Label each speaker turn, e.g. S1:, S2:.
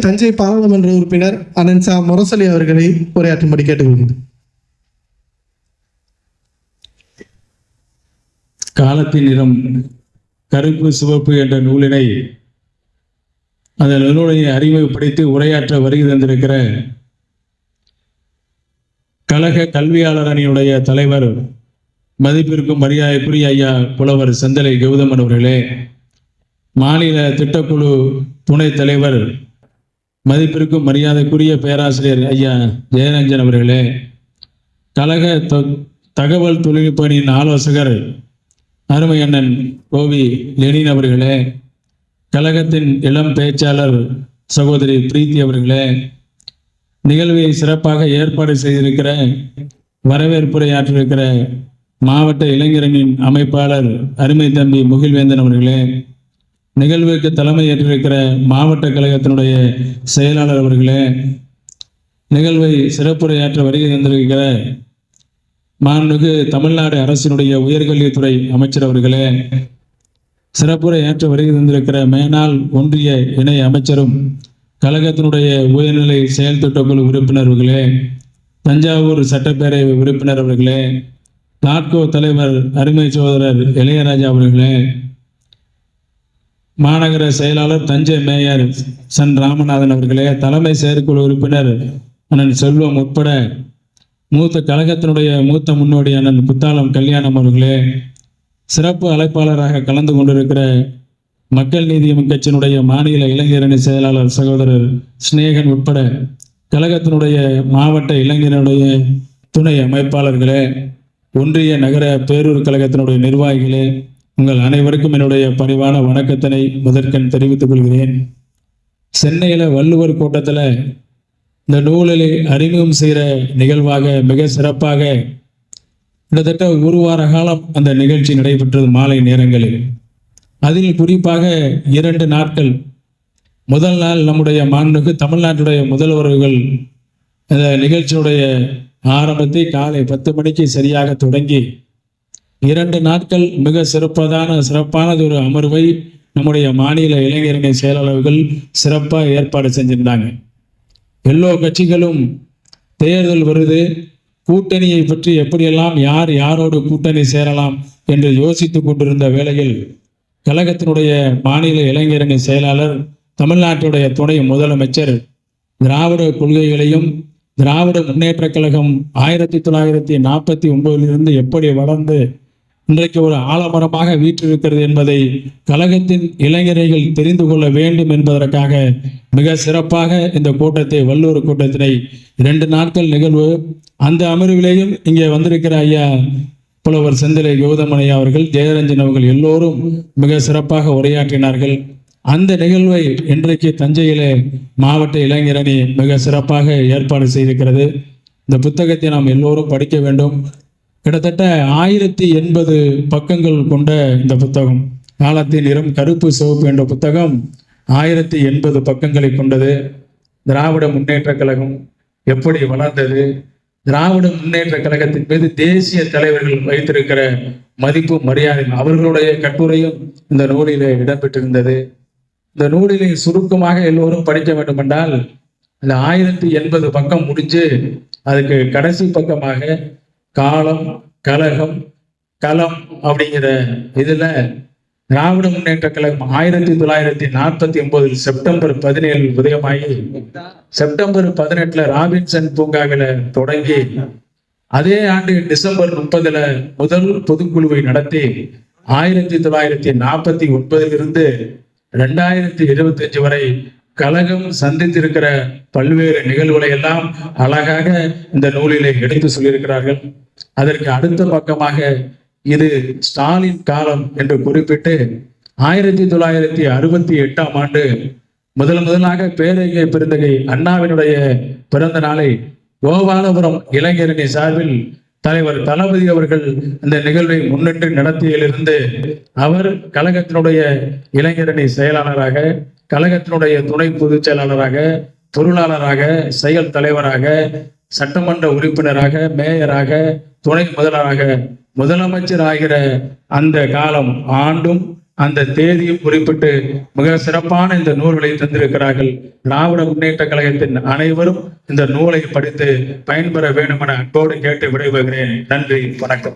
S1: தஞ்சை பாராளுமன்ற உறுப்பினர் அனன் சா முரசலி அவர்களை உரையாற்றும்படி கேட்டுக்கொள்கிறேன்
S2: காலத்தின் நிறம் கருப்பு சிவப்பு என்ற நூலினை அந்த நூலை அறிமுகப்படுத்தி உரையாற்ற வருகை தந்திருக்கிற கழக கல்வியாளர் அணியுடைய தலைவர் மதிப்பிற்கும் மரியாதைக்குரிய ஐயா புலவர் செந்தலை கௌதமன் அவர்களே மாநில திட்டக்குழு துணைத் தலைவர் மதிப்பிற்கும் மரியாதைக்குரிய பேராசிரியர் ஐயா ஜெயரஞ்சன் அவர்களே கழக தகவல் தொழில்நுட்பணியின் ஆலோசகர் அருமை அண்ணன் கோவி லெனின் அவர்களே கழகத்தின் இளம் பேச்சாளர் சகோதரி பிரீத்தி அவர்களே நிகழ்வை சிறப்பாக ஏற்பாடு செய்திருக்கிற வரவேற்புரையாற்றிருக்கிற மாவட்ட இளைஞரணின் அமைப்பாளர் அருமை தம்பி முகில்வேந்தன் அவர்களே நிகழ்வுக்கு தலைமை ஏற்றிருக்கிற மாவட்ட கழகத்தினுடைய செயலாளர் அவர்களே நிகழ்வை சிறப்புரையாற்ற வருகை தந்திருக்கிற மாண்புமிகு தமிழ்நாடு அரசினுடைய உயர்கல்வித்துறை அமைச்சர் அவர்களே சிறப்புரை ஏற்ற வருகை தந்திருக்கிற மேனாள் ஒன்றிய இணை அமைச்சரும் கழகத்தினுடைய உயர்நிலை செயல் திட்டக்குழு உறுப்பினர்களே தஞ்சாவூர் சட்டப்பேரவை உறுப்பினர் அவர்களே நாட்கோ தலைவர் அருமை சோதரர் இளையராஜா அவர்களே மாநகர செயலாளர் தஞ்சை மேயர் சன் ராமநாதன் அவர்களே தலைமை செயற்குழு உறுப்பினர் அண்ணன் செல்வம் உட்பட மூத்த கழகத்தினுடைய மூத்த முன்னோடி அண்ணன் புத்தாளம் கல்யாணம் அவர்களே சிறப்பு அழைப்பாளராக கலந்து கொண்டிருக்கிற மக்கள் நீதி கட்சியினுடைய மாநில இளைஞரணி செயலாளர் சகோதரர் சிநேகன் உட்பட கழகத்தினுடைய மாவட்ட இளைஞருடைய துணை அமைப்பாளர்களே ஒன்றிய நகர பேரூர் கழகத்தினுடைய நிர்வாகிகளே உங்கள் அனைவருக்கும் என்னுடைய பணிவான வணக்கத்தினை முதற்கண் தெரிவித்துக் கொள்கிறேன். சென்னையில் வள்ளுவர் கூட்டத்தில் இந்த நூலிலே அறிமுகம் செய்கிற நிகழ்வாக மிக சிறப்பாக கிட்டத்தட்ட ஒரு வார காலம் அந்த நிகழ்ச்சி நடைபெற்றது மாலை நேரங்களில். அதில் குறிப்பாக இரண்டு நாட்கள். முதல் நாள் நம்முடைய மாண்புக்கு தமிழ்நாட்டுடைய முதல்வர்கள் இந்த நிகழ்ச்சியுடைய ஆரம்பத்தை காலை பத்து மணிக்கு சரியாக தொடங்கி இரண்டு நாட்கள் மிக சிறப்பதான சிறப்பானது ஒரு அமர்வை நம்முடைய மாநில இளைஞரணி செயலாளர்கள் சிறப்பாக ஏற்பாடு செஞ்சிருந்தாங்க. எல்லோ கட்சிகளும் தேர்தல் வருது. கூட்டணியை பற்றி எப்படியெல்லாம் யார் யாரோடு கூட்டணி சேரலாம் என்று யோசித்துக் கொண்டிருந்த வேளையில் கழகத்தினுடைய மாநில இளைஞரணி செயலாளர் தமிழ்நாட்டுடைய துணை முதலமைச்சர் திராவிட கொள்கைகளையும் திராவிட முன்னேற்ற கழகம் ஆயிரத்தி தொள்ளாயிரத்தி நாற்பத்தி ஒன்பதிலிருந்து எப்படி வளர்ந்து இன்றைக்கு ஒரு ஆலமரமாக வீற்றிருக்கிறது என்பதை கழகத்தின் இளைஞர்கள் தெரிந்து கொள்ள வேண்டும் என்பதற்காக மிக சிறப்பாக இந்த கூட்டத்தை வல்லூர் கூட்டத்தினை இரண்டு நாட்கள் நிகழ்வு. அந்த அமர்விலேயும் இங்கே வந்திருக்கிற ஐயா புலவர் செந்திலை கௌதமனையா அவர்கள் ஜெயரஞ்சன் அவர்கள் எல்லோரும் மிக சிறப்பாக உரையாற்றினார்கள். அந்த நிகழ்வை இன்றைக்கு தஞ்சையிலே மாவட்ட இளைஞரணி மிக சிறப்பாக ஏற்பாடு செய்திருக்கிறது. இந்த புத்தகத்தை நாம் எல்லோரும் படிக்க வேண்டும். கிட்டத்தட்ட ஆயிரத்தி எண்பது பக்கங்கள் கொண்ட இந்த புத்தகம். காலத்தின் நிறம் கருப்பு சிவப்பு என்ற புத்தகம் ஆயிரத்தி எண்பது பக்கங்களை கொண்டது. திராவிட முன்னேற்ற கழகம் எப்படி வளர்ந்தது? திராவிட முன்னேற்ற கழகத்தின் மீது தேசிய தலைவர்கள் வைத்திருக்கிற மதிப்பு மரியாதை அவர்களுடைய கட்டுரையும் இந்த நூலிலே இடம்பெற்றிருந்தது. இந்த நூலிலே சுருக்கமாக எல்லோரும் படிக்க வேண்டும் என்றால் அந்த ஆயிரத்தி எண்பது பக்கம் முடிஞ்சு அதுக்கு கடைசி பக்கமாக காலம் கலகம் களம் அப்படிங்கிற இதுல திராவிட முன்னேற்ற கழகம் ஆயிரத்தி தொள்ளாயிரத்தி நாற்பத்தி ஒன்பதில் செப்டம்பர் பதினேழில் உதயமாகி செப்டம்பர் பதினெட்டுல ராபின்சன் பூங்காவில தொடங்கி அதே ஆண்டு டிசம்பர் முப்பதுல முதல் பொதுக்குழுவை நடத்தி ஆயிரத்தி தொள்ளாயிரத்தி நாற்பத்தி ஒன்பதிலிருந்து ரெண்டாயிரத்தி இருபத்தி அஞ்சு வரை கழகம் சந்தித்திருக்கிற பல்வேறு நிகழ்வுகளை எல்லாம் அழகாக இந்த நூலிலே எடுத்து சொல்லியிருக்கிறார்கள். அதற்கு அடுத்த பக்கமாக இது ஸ்டாலின் காலம் என்று குறிப்பிட்டு ஆயிரத்தி தொள்ளாயிரத்தி அறுபத்தி எட்டாம் ஆண்டு முதல் முதலாக பேரறிஞை பெருந்தகை அண்ணாவினுடைய பிறந்த நாளை கோபாலபுரம் இளைஞரணி சார்பில் தலைவர் தளபதி அவர்கள் இந்த நிகழ்வை முன்னிட்டு நடத்தியிலிருந்து அவர் கழகத்தினுடைய இளைஞரணி செயலாளராக கழகத்தினுடைய துணை பொதுச் செயலாளராக பொருளாளராக செயல் தலைவராக சட்டமன்ற உறுப்பினராக மேயராக துணை முதல்வராக முதலமைச்சர் ஆகிற அந்த காலம் ஆண்டும் அந்த தேதியும் குறிப்பிட்டு மிக சிறப்பான இந்த நூல்களை தந்திருக்கிறார்கள். திராவிட முன்னேற்ற கழகத்தின் அனைவரும் இந்த நூலை படித்து பயன்பெற வேண்டும் என அன்போடு கேட்டு விடைபெறுகிறேன். நன்றி வணக்கம்.